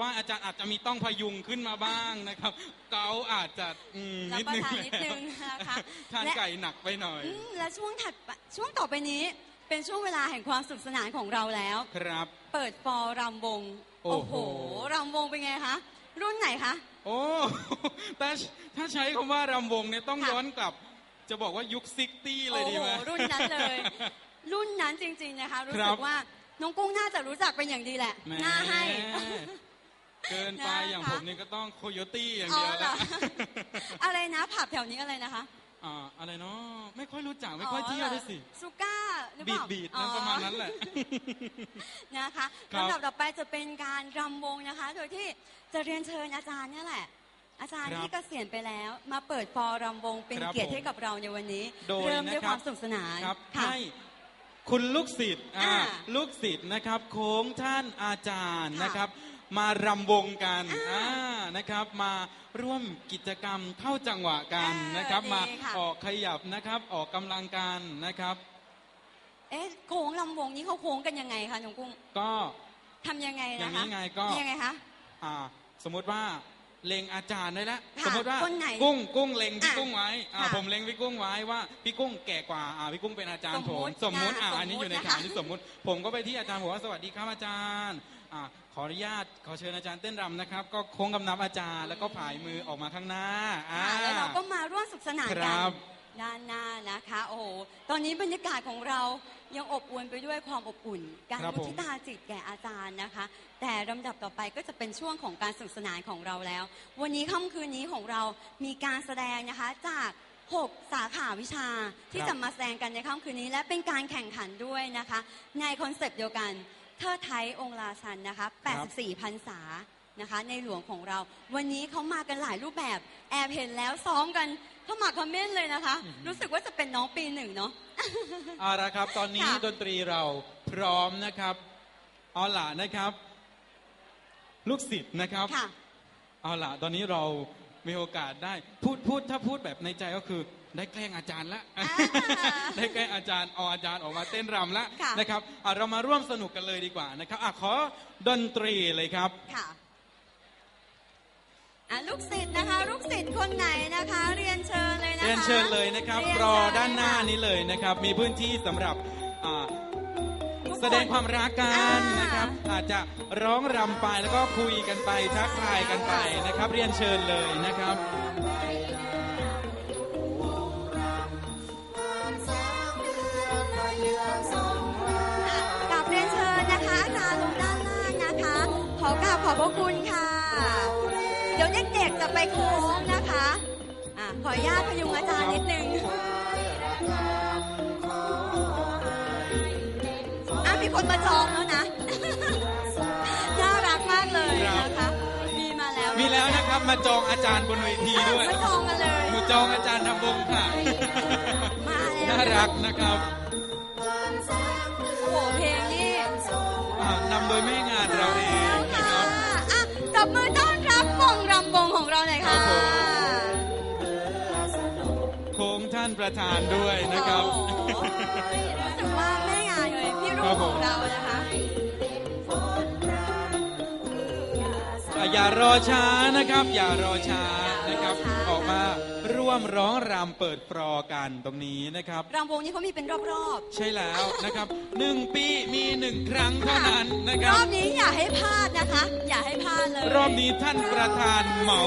ว่าอาจารย์อาจจะมีต้องพยุงขึ้นมาบ้างนะครับ เกาอาจจะอืมรับนิดประนึงทานนิดนึงนะคะทานและ ไก่หนักไปหน่อย อืมและช่วงถัดไปช่วงต่อไปนี้เป็นช่วงเวลาแห่งความสุขสนานของเราแล้ว ครับ เปิดฟอร์รำวงโอ้โห รำวงเป็นไงคะ รุ่นไหนคะ โอ้ แต่ถ้าใช้คำว่ารำวงเนี่ยต้องค่ะ ย้อนกลับ จะบอกว่ายุคซิกตี้เลยโอ้ดีโหไหม รุ่นนั้นเลย รุ่นนั้นจริงๆนะคะ รู้ครัสึบกว่าน้องกุ้งน่าจะรู้จักเป็นอย่างดีแหละแหมน่าให้ เกินไปนะคะ อย่างผมนี่ก็ต้องโคโยตี้อย่างอ๋อเดียวเหรแล้อวอะไรนะผับแถวนี้อะไรนะคะอ่าอะไรเนาะไม่ค่อยรู้จักไม่ค่อยเที่ยวด้วยสิซูก้าหรือเปบีดล่าบีดอ๋อนะประมาณนั้นแหละ นะคะครับ ลำดับต่อไปจะเป็นการรำวงนะคะ โดยที่จะเรียนเชิญอาจารย์เนี่ยแหละ อาจารย์ครับที่เกษียณไปแล้ว มาเปิดฟอร์รำวงเป็นครับเกียรติผมให้กับเราในวันนี้ โดยเริ่มด้วยนะครับความสนุกสนานครับค่ะ ให้คุณลูกศิษย์อ่าอ่าลูกศิษย์นะครับโค้งท่านอาจารย์ค่ะนะครับ มารำวงกันอ่าอ่านะครับ มาร่วมกิจกรรมเข้าจังหวะกันเออนะครับ ดีมาค่ะ ออกขยับนะครับ ออกกำลังกันนะครับ เอ๊ะโค้งลำวงนี้เขาโค้งกันยังไงคะน้องกุ้งก็ ทำยังไงอย่านะงคะนี้ไงก็ ยังไงคะ อ่าสมมติว่าเล็งอาจารย์ได้แล้วค่ะสมมติว่าคนไหนกุ้งกุ้งเล็งพี่อะกุ้งไว้อ่าค่ะผมเล็งพี่กุ้งไว้ว่าพี่กุ้งแก่กว่าอ่าพี่กุ้งเป็นอาจารย์สผมมติสมมุตินะอ่าสมมุติอันนี้อยู่ในนะคะ ฐานที่สมมุติ ผมก็ไปที่อาจารย์บอกว่าสวัสดีครับอาจารย์ อ่าขออนุญาตขอเชิญอาจารย์เต้นรำนะครับ ก็โค้งกำนับอาจารย์แล้วก็ผายมือออกมาข้างหน้าอ่าค่ะแล้วเราก็มาร่วมสุขสนานคกัรันบด้านหน้านะคะ โอ้โห ตอนนี้บรรยากาศของเรายังอบอวลไปด้วยความอบอุ่น การครับมุผมทิตาจิตแก่อาจารย์นะคะ แต่ลำดับต่อไปก็จะเป็นช่วงของการสนุกสนานของเราแล้ว วันนี้ค่ำคืนนี้ของเรามีการแสดงนะคะจาก 6 สาขาวิชาที่ครับจะมาแสดงกันในค่ำคืนนี้ และเป็นการแข่งขันด้วยนะคะ ในคอนเซปต์เดียวกันเทิดไทยองค์ราชันนะคะ 84พรรษานะคะ ในหลวงของเรา วันนี้เขามากันหลายรูปแบบ แอบเห็นแล้วซ้อมกันเข้ามาคอมเมนต์เลยนะคะ รู้สึกว่าจะเป็นน้องปีหนึ่งเนาะเอาละครับ ตอนนี้ค่ะดนตรีเราพร้อมนะครับเอาล่ะนะครับ ลูกศิษย์นะครับค่ะเอาล่ะตอนนี้เรามีโอกาสได้พูดพูดถ้าพูดแบบในใจก็คือ ได้แกล้งอาจารย์ละอ่าได้แกล้งอาจารย์เอาอาจารย์ออกมาเต้นรำละค่ะนะครับอะเรามาร่วมสนุกกันเลยดีกว่านะครับอะขอดนตรีเลยครับค่ะอะลูกศิษย์นะคะ ลูกศิษย์คนไหนนะคะ เรียนเชิญเลยนะคะเรียนเชิญเลยนะครับเยนรอเชิญด้านหน้าเลยค่ะนี้เลยนะครับ มีพื้นที่สำหรับอ่าทุกคนแสดงความรักกันอ่านนะครับ อาจจะร้องรำไปแล้วก็คุยกันไปทักทายกันไปนะครับ เรียนเชิญเลยนะครับ เดี๋ยวเด็กๆจะไปโค้งนะคะอะขออนุญาตพยุงอาจารย์นิดนึงอะมีคนมาจองแล้วนะ น่ารักมากเลยนะคะ มีมาแล้วมีแล้วนะครับมาจองอาจารย์บนเวทีอะด้วย มาจองกันเลยหนูจองอาจารย์ทำวงค่ะ มาแล้วน่ารักนะครับโอ้โหเพลงนี่อ่านำโดยแม่งานเราเองค่ะนะครับอะตบมือ ประธานด้วยนะครับ โอ้โหรู้สึกว่าแม่งานเลยพี่รุ่ครังบผมของเรานะคะอะอย่ารอช้านะครับ อย่ารอช้านะครับ ออกมาร่วมร้องรำเปิดปลอกันตรงนี้นะครับ รำวงนี้เขามีเป็นรอบใช่แล้วนะครับหนึ่งปีมีหนึ่งครั้งๆเท่านั้นนะครรับอบนี้อย่าให้พลาดนะคะ อย่าให้พลาดเลยรอบนี้ท่านประธานเหมา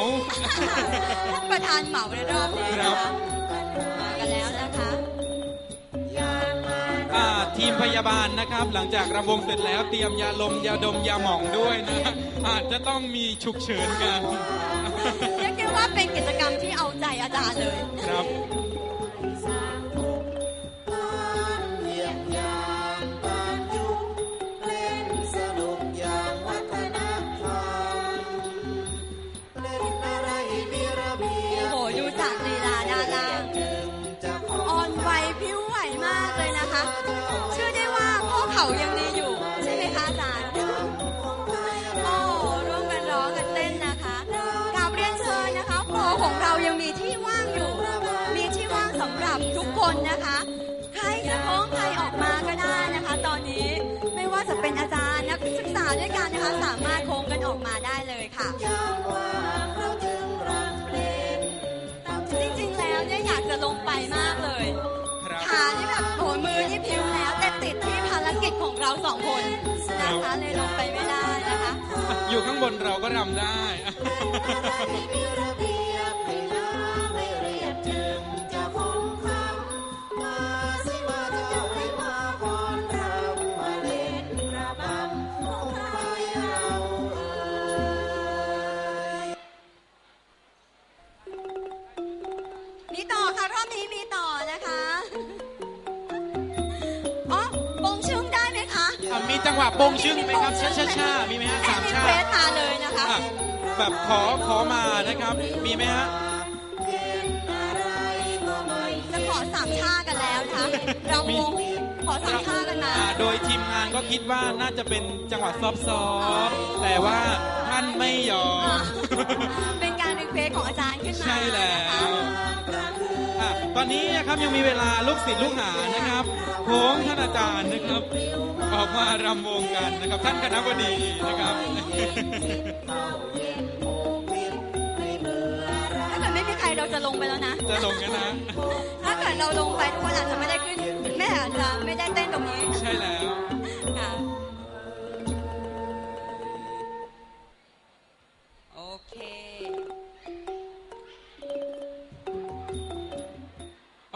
ท่านประธานเหมาในรอบนี้ครันะบคะม ยาบาลนะครับ หลังจากรำวงเสร็จแล้วเตรียมยาลมยาดมยาหม่องด้วยนะอาจจะต้องมีฉุกเฉินกันเรียกได้ว่าเป็นกิจกรรมที่เอาใจอาจารย์เลยครับ นนะคะ ใครจะโค้งใครออกมาก็ได้นะคะ ตอนนี้ไม่ว่าจะเป็นอาจารย์นักศึกษาด้วยกันนะคะ สามารถโค้งกันออกมาได้เลยค่ะยามว่างเราจึงรำเล่นตามจริงๆแล้วเนี่ยอยากจะลงไปมากเลยครับขานี่แบบโอ้ยมือนี่พิ้วแล้ว แต่ติดที่ภารกิจของเราสองคนนะคะเลยลงไปไม่ได้นะคะอะอยู่ข้างบนเราก็รำได้ จังหวะโปงชึ่งไหมครับช้าช้าช้าๆมีไหมฮะสามรีชาเควสมาเลยนะคะ อะแบบขอขอมานะครับ มีไหมฮะ จะขอสามชากันแล้วนะคะเราวงขอสามชากันมาอ่าโดยทีมงานก็คิดว่าน่าจะเป็นจังหวะซอฟต์ๆแต่ว่าท่านไม่ยอม เป็นการรีเควสของอาจารย์ขึ้นมาใช่แล้นะคะวอะตอนนี้นะครับยังมีเวลาลูกศิษย์ลูกหานะครับ โค้งท่านอาจารย์นะครับ ออกมารำวงกันนะครับ ท่านคณะบดีนะครับถ้าเกิดไม่มีใครเราจะลงไปแล้วนะ จะลงกันนะ ถ้าเกิดเราลงไปทุกคนอาจจะไม่ได้ขึ้นแม่อาจจะไม่ได้เต้นตรงนี้ ใช่แล้วค่ะ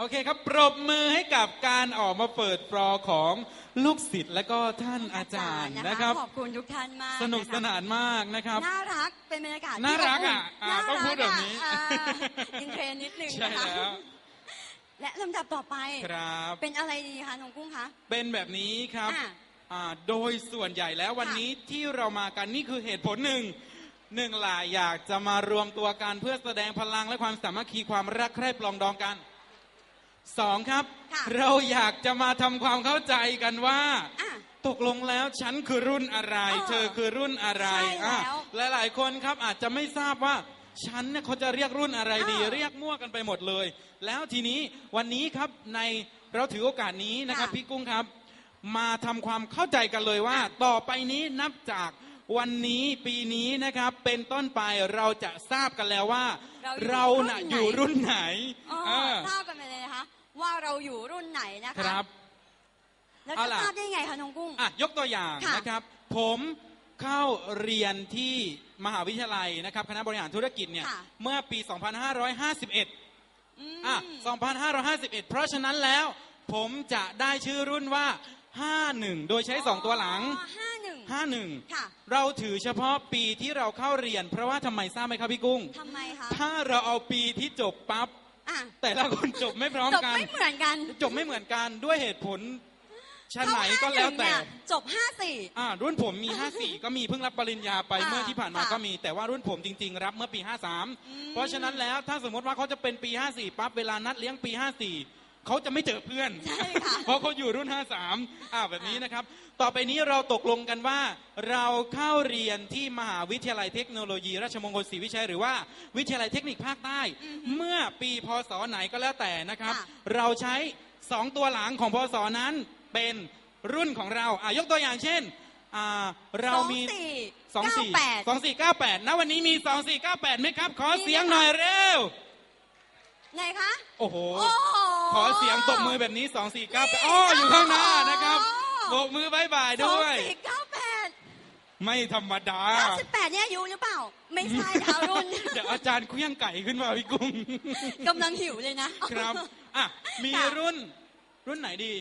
โอเคครับ ปรบมือให้กับการออกมาเปิดฟลอร์ของลูกศิษย์และก็ท่านอาจารย์นะครับ ขอบคุณทุกท่านมากสนุกสนานมากนะครับ น่ารักเป็นบรรยากาศที่น่ารักบอะนอ่าต้องพูดแบบนี้ารักอะอ่าอินเทรนด์นิดนึงใช่นะคะแล้วและลำดับต่อไปครับเป็นอะไรดีคะน้องกุ้งคะเป็นแบบนี้ครับอะอ่าโดยส่วนใหญ่แล้ววันนี้ที่เรามากันนี่คือเหตุผลหนึ่งหนึ่งหลายอยากจะมารวมตัวกันเพื่อแสดงพลังและความสามัคคีความรักใคร่ปลองดองกัน สองครับ ค่ะเราอยากจะมาทำความเข้าใจกันว่า อะตกลงแล้วฉันคือรุ่นอะไร เออเธอคือรุ่นอะไรใช่แล้วอะหลาย ๆ คนครับอาจจะไม่ทราบว่าฉันเนี่ยเขาจะเรียกรุ่นอะไรดี เออเรียกมั่วกันไปหมดเลย แล้วทีนี้วันนี้ครับในเราถือโอกาสนี้นะครับค่ะ พี่กุ้งครับ มาทำความเข้าใจกันเลยว่า ต่อไปนี้นับจาก วันนี้ปีนี้นะครับ เป็นต้นไปเราจะทราบกันแล้วว่า เราน่ะอยู่รุ่นไหนอ๋อเออทราบกันไปเลยนะคะว่าเราอยู่รุ่นไหนนะคคะรับ แล้วเอาจะล่ะ ทราบได้ไงคะน้องกุ้ง อะยกตัวอย่างค่ะนะครับ ผมเข้าเรียนที่มหาวิทยาลัยนะครับคณะบริหารธุรกิจเนี่ยค่ะ เมื่อปี 2551อืมอะ2551 เพราะฉะนั้นแล้วผมจะได้ชื่อรุ่นว่า 51 โดยใช้ 2 ตัวหลัง อ๋อ ห้าหนึ่ง51ค่ะเราถือเฉพาะปีที่เราเข้าเรียน เพราะว่าทำไมทราบไหมครับพี่กุ้ง ทำไมคะถ้าเราเอาปีที่จบปั๊บอะแต่ละคนจบไม่พร้อมจบกัน ไม่เหมือนกันจบไม่เหมือนกันด้วยเหตุผลชั้นไหนก็แล้วแต่ เข้าห้าหนึ่งเนี่ยจบห้าสี่ อ่ารุ่นผมมี 54 ก็มีเพิ่งรับปริญญาไปอ่าเมื่อที่ผ่านมาค่ะก็มี แต่ว่ารุ่นผมจริง ๆ รับเมื่อปี 53 เพราะฉะนั้นแล้วถ้าสมมติว่าเขาจะเป็นปี 54 ปั๊บเวลานัดเลี้ยงปี 54 เขาจะไม่เจอเพื่อน ใช่ค่ะเพราะเขาอยู่รุ่น 53อ่าแบบนี้นะครับ ต่อไปนี้เราตกลงกันว่า เราเข้าเรียนที่มหาวิทยาลัยเทคโนโลยี ราชมงคลศรีวิชัยหรือว่าวิทยาลัยเทคนิคภาคใต้ เมื่อปีพศไหนก็แล้วแต่นะครับ ค่ะ เราใช้ 2 ตัวหลังของพศนั้นเป็นรุ่นของเราอะยกตัวอย่างเช่นอ่าเรามี สองสี่เก้าแปด สองสี่เก้าแปดณวันนี้มีสองสี่เก้าแปดไหมครับ ขอเสียงหน่อยเร็ว ไหนคะ โอ้โห โอ้โห ขอเสียงตบมือแบบนี้สองสี่เก้าแปดอ้ออยู่ข้างหน้านะครับโอ้โบกมือบายบายสอด้งวย สี่เก้าแปดไม่ธรรมดา เก้าสิบแปดเนี่ยอายุหรือเปล่า ไม่ใช่นะคะรุ่น เดี๋ยวอาจารย์เคลี้ยงไก่ขึ้นมาพี่กุ้ง กำลังหิวเลยนะ ครับอะมีค่ะ รุ่นรุ่นไหนดี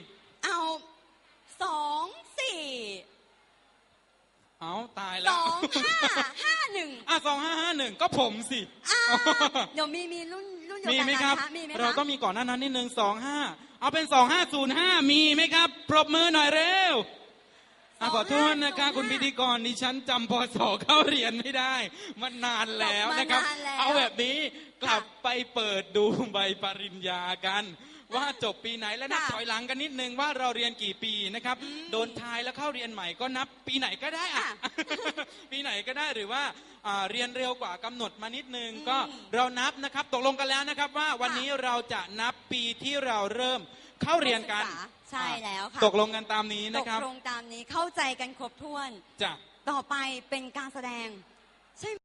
เอาสองสี่เอาตายสแล้วองห้าห้าหนึ่งอะสองห้าห้าหนึ่งก็ผมสิ อ่าเดี๋ยวมีมีรุ่นรุ่น เดียวมีกันไหมนะครับคะมีไหมคะ เราก็มีก่อนหน้านั้นนิดนึงสองห้าเอาเป็นสองห้าศูนย์ห้ามีไหมครับ ปรบมือหน่อยเร็วอะขอโทษนะคะคุณพิธีกรดิฉันจำพศเข้าเรียนไม่ได้ มันนานแล้วนะครับจบมานานแล้วเอาแบบนี้กลับไปเปิดดูใบปริญญากัน ว่าจบปีไหนและนับค่ะถอยหลังกันนิดนึงว่าเราเรียนกี่ปีนะครับ โดนทายแล้วเข้าเรียนใหม่ก็นับปีไหนก็ได้อะค่ะปีไหนก็ได้หรือว่าอ่าเรียนเร็วกว่ากำหนดมานิดนึงก็เรานับนะครับตกลงกันแล้วนะครับว่าวันนี้เราจะนับปีที่เราเริ่มเข้าเรียนกันใช่แล้วค่ะตกลงกันตามนี้ตนะกครับลงตามนี้เข้าใจกันครบถ้วนจ้ะต่อไปเป็นการแสดงใช่ไหม